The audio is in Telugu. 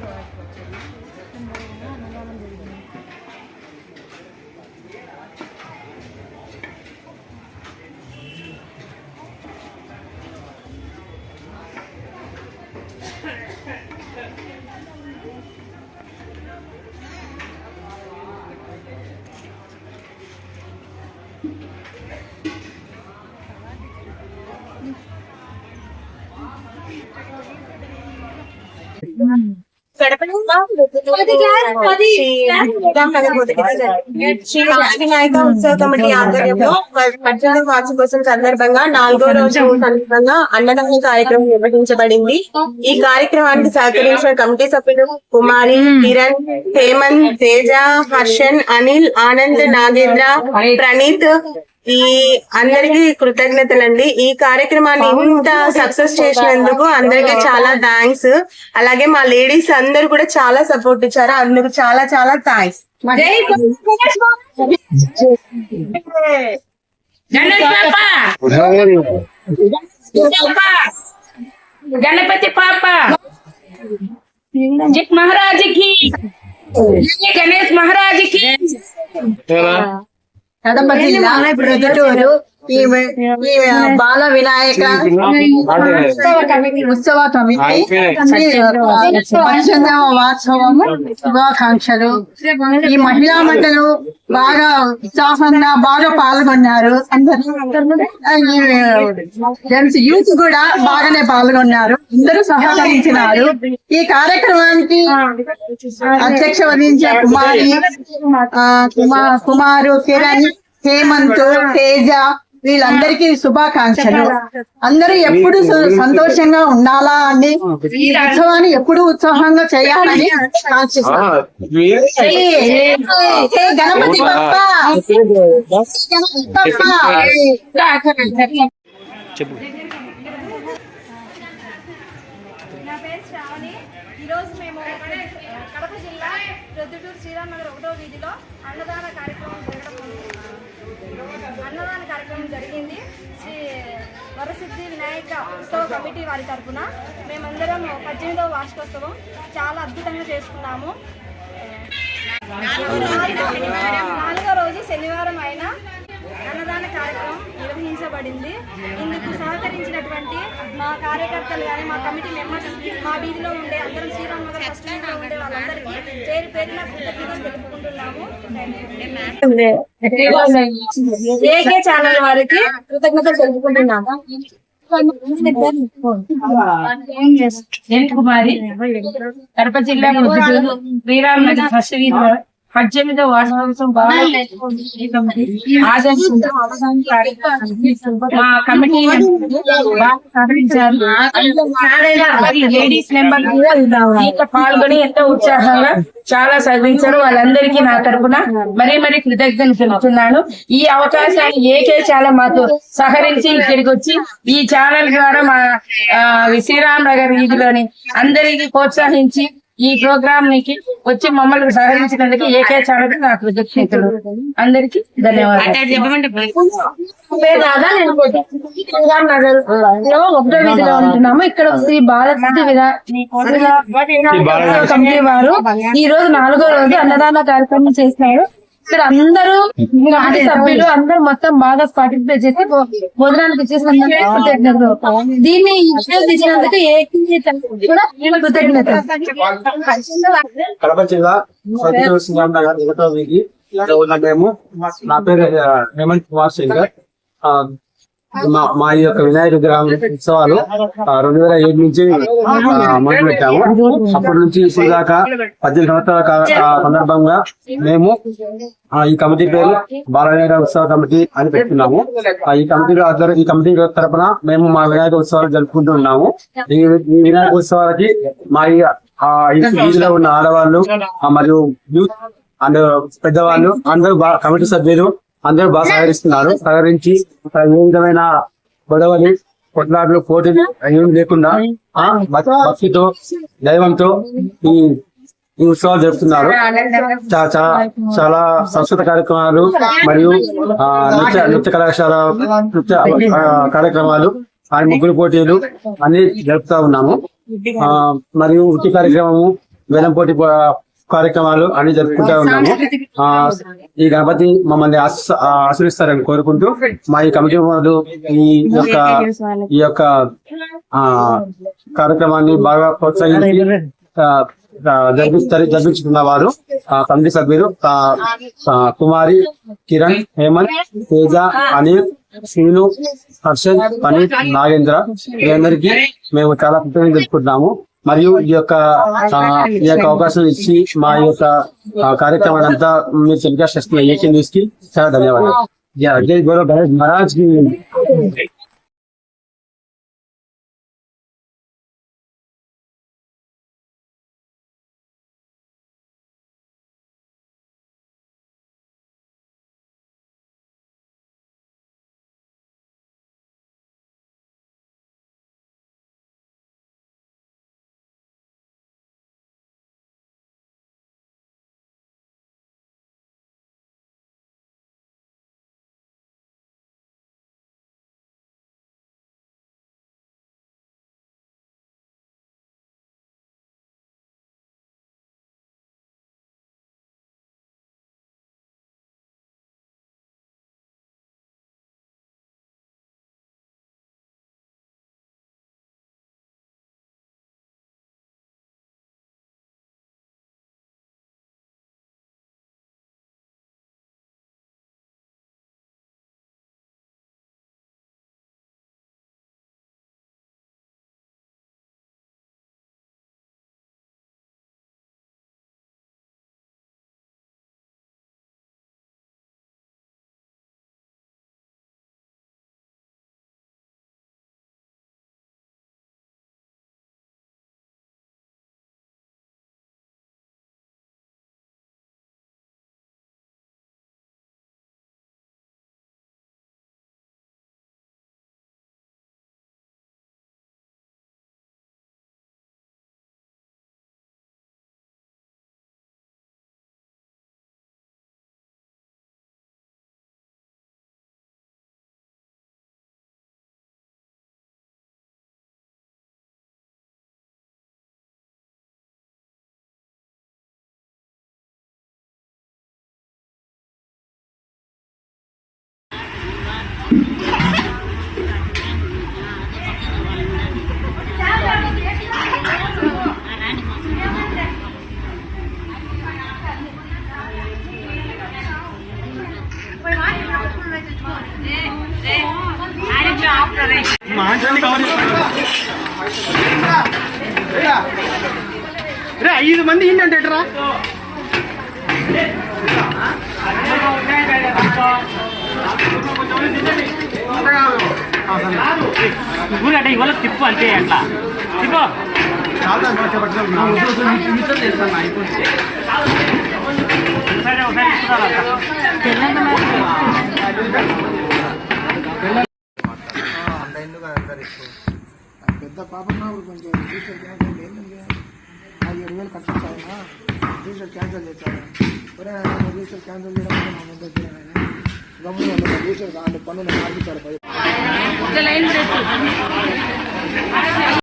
పద్దెనిమిది వాటికి ఉత్సవ కమిటీ ఆధ్వర్యంలో. వార్షికోత్సవం సందర్భంగా నాలుగో రోజు సందర్భంగా అన్నదాన కార్యక్రమం నిర్వహించబడింది. ఈ కార్యక్రమానికి సహకరించిన కమిటీ సభ్యులు కుమారి కిరణ్ హేమంత్ తేజ హర్షన్ అనిల్ ఆనంద్ నాగేంద్ర ప్రణీత్ ఈ అందరికి కృతజ్ఞతలండి. ఈ కార్యక్రమాన్ని ఇంత సక్సెస్ చేసినందుకు అందరికి చాలా థ్యాంక్స్. అలాగే మా లేడీస్ అందరు కూడా చాలా సపోర్ట్ ఇచ్చారు. అందుకు చాలా చాలా థ్యాంక్స్. గణపతి పాప. మహారాజుకి. గణేష్ మహారాజుకి. తడపతి ప్రొద్దుటూరు బాల వినాయక ఉత్సవ కమిటీ వార్షికం శుభాకాంక్షలు. ఈ మహిళా మండలు బాగా ఉత్సాహంగా బాగా పాల్గొన్నారు. జెంట్స్ యూత్ కూడా బాగానే పాల్గొన్నారు. అందరూ సహకరించినారు. ఈ కార్యక్రమానికి అధ్యక్ష వహించే కుమార్ కుమారు కిరణ్ హేమంత్ తేజ వీళ్ళందరికీ శుభాకాంక్షలు. అందరూ ఎప్పుడు సు- సంతోషంగా ఉండాలా అని ఈ ఉత్సవాన్ని ఎప్పుడు ఉత్సాహంగా చేయాలని గణపతి గణపతి బప్ప నా పేరు శ్రావణి ఈరోజు మేము కడప జిల్లా ప్రొద్దుటూరు శ్రీరామ్నగర్ ఒకటో వీధిలో అన్నదాన కార్యక్రమం జరగడం అన్నదాన కార్యక్రమం జరిగింది. శ్రీ వరసిద్ధి వినాయక ఉత్సవ కమిటీ వారి తరఫున మేమందరం పద్దెనిమిదవ వార్షికోత్సవం చాలా అద్భుతంగా చేసుకున్నాము. నాలుగో రోజు శనివారం అయిన అన్నదాన కార్యక్రమం నిర్వహించబడింది ఇందుకు సహకరించినటువంటి మా కార్యకర్తలు కానీ మా కమిటీ మెంబర్స్ మా వీధిలో ఉండే అందరం శ్రీరామ్ నగర్ ఫస్ట్ ఉండే వాళ్ళందరికీ పేరు పేరున కృతజ్ఞతలు తెలుపుకుంటున్నాము. ఏకే ఛానల్ వారికి కృతజ్ఞతలు తెలుపుకుంటున్నాము. కుమారి కడప జిల్లా నగర్ ఫస్ట్ వీధిలో పద్దెనిమిదో వార్షికోత్సవం బాగా ఆదర్శంగా మా కమిటీ బాగా సహకరించారు. మరి లేడీస్ మెంబర్ ఇంకా పాల్గొని ఎంతో ఉత్సాహంగా చాలా సహకరించారు. వాళ్ళందరికీ నా తరపున మరీ మరీ కృతజ్ఞతలు తెలుపుతున్నాను. ఈ అవకాశాన్ని ఏకే చాలా మాతో సహకరించి ఇక్కడికి వచ్చి ఈ ఛానల్ ద్వారా మా శ్రీరామ్ నగర్ వీధిలోని అందరికీ ప్రోత్సహించి ఈ ప్రోగ్రామ్ నికి వచ్చి మమ్మల్ని సహకరించినందుకు ఏకే ఛానల్ నా కృతజ్ఞతలు అందరికీ ధన్యవాదాలు. ఒకటో వీధిలో ఉంటున్నాము. ఇక్కడ శ్రీ వినాయక కమిటీ వారు ఈ రోజు నాలుగో రోజు అన్నదాన కార్యక్రమం చేసినారు ఇక్కడ అందరూ కమిటీ సభ్యులు అందరూ మొత్తం బాగా పార్టిసిపేట్ చేసి భోజనానికి దీన్ని కూడా కడప జిల్లా సింగం నగర్లో ఉన్న మేము నా పేరు హేమంత్ కుమార్ ఆ, మా మా ఈ యొక్క వినాయక విగ్రహం ఉత్సవాలు రెండు వేల ఏడు నుంచి మొదలు పెట్టాము అప్పటి నుంచి ఇప్పుడు దాకా పద్దెనిమిది సంవత్సరాల సందర్భంగా మేము ఆ, ఈ కమిటీ పేరు బాలవినాయక ఉత్సవ కమిటీ అని పెట్టుకున్నాము. ఆ, ఈ కమిటీ ఈ కమిటీ తరపున మేము మా వినాయక ఉత్సవాలు జరుపుకుంటూ ఉన్నాము. ఈ వినాయక ఉత్సవాలకి మా ఈ వీధిలో ఉన్న ఆడవాళ్ళు మరియు యూత్ అండ్ పెద్దవాళ్ళు అందరూ కమిటీ సభ్యులు అందరూ బాగా సహకరిస్తున్నారు. సహకరించి ఏ విధమైన గొడవలు కొట్లాటలు పోటీలు ఏం లేకుండా భక్తితో దైవంతో ఈ ఈ ఉత్సవాలు జరుపుతున్నారు. చాలా చాలా సంస్కృత కార్యక్రమాలు మరియు ఆ, నృత్య నృత్య కళాశాల నృత్య కార్యక్రమాలు ఆయన ముగ్గురు పోటీలు అన్ని జరుపుతా ఉన్నాము. ఆ, మరియు వృత్తి కార్యక్రమము వేలం పోటీ కార్యక్రమాలు అన్ని జరుపుకుంటూ ఉన్నాము. ఆ, ఈ గణపతి మమ్మల్ని ఆశ- ఆ, ఆశీర్వదిస్తారని కోరుకుంటూ మా ఈ కమిటీ వాళ్ళు ఈ యొక్క ఈ యొక్క ఆ కార్యక్రమాన్ని బాగా ప్రోత్సహించి జరిపిస్తారు జరిపించుకున్న వారు ఆ, కమిటీ సభ్యులు కుమారి కిరణ్ హేమంత్ తేజ అనిల్ శ్రీను హర్షద్ పనీత్ నాగేంద్ర వీరందరికీ మేము చాలా కృతజ్ఞతలు తెలుపుకుంటున్నాము. మరియు ఈ యొక్క ఈ యొక్క అవకాశం ఇచ్చి మా యొక్క కార్యక్రమాన్ని అంతా మీరు టెలికాస్ట్ చేస్తున్న ఏకే న్యూస్కి చాలా ధన్యవాదాలు. జై జై గౌరవ్ మహారాజ్ రే ఐదు మంది ఏంటంటే ఎట్రా? ఊరంటే ఇవాళ తిప్పు అంతే అట్లా. తిప్పు. సరే అయిపోతుంది పెద్ద పాపం ఉన్నప్పుడు కొంచెం. టీచర్ క్యాన్సిల్ ఏంటంటే ఆ ఏడు వేలు ఖర్చు వచ్చాయన్నా టీచర్ క్యాన్సిల్ చేశారు? ఒరే టీచర్ క్యాన్సిల్ చేయడం మా ముందు వచ్చిన గమ్మున టీచర్ అంటే పన్నులు మార్పించాడు పై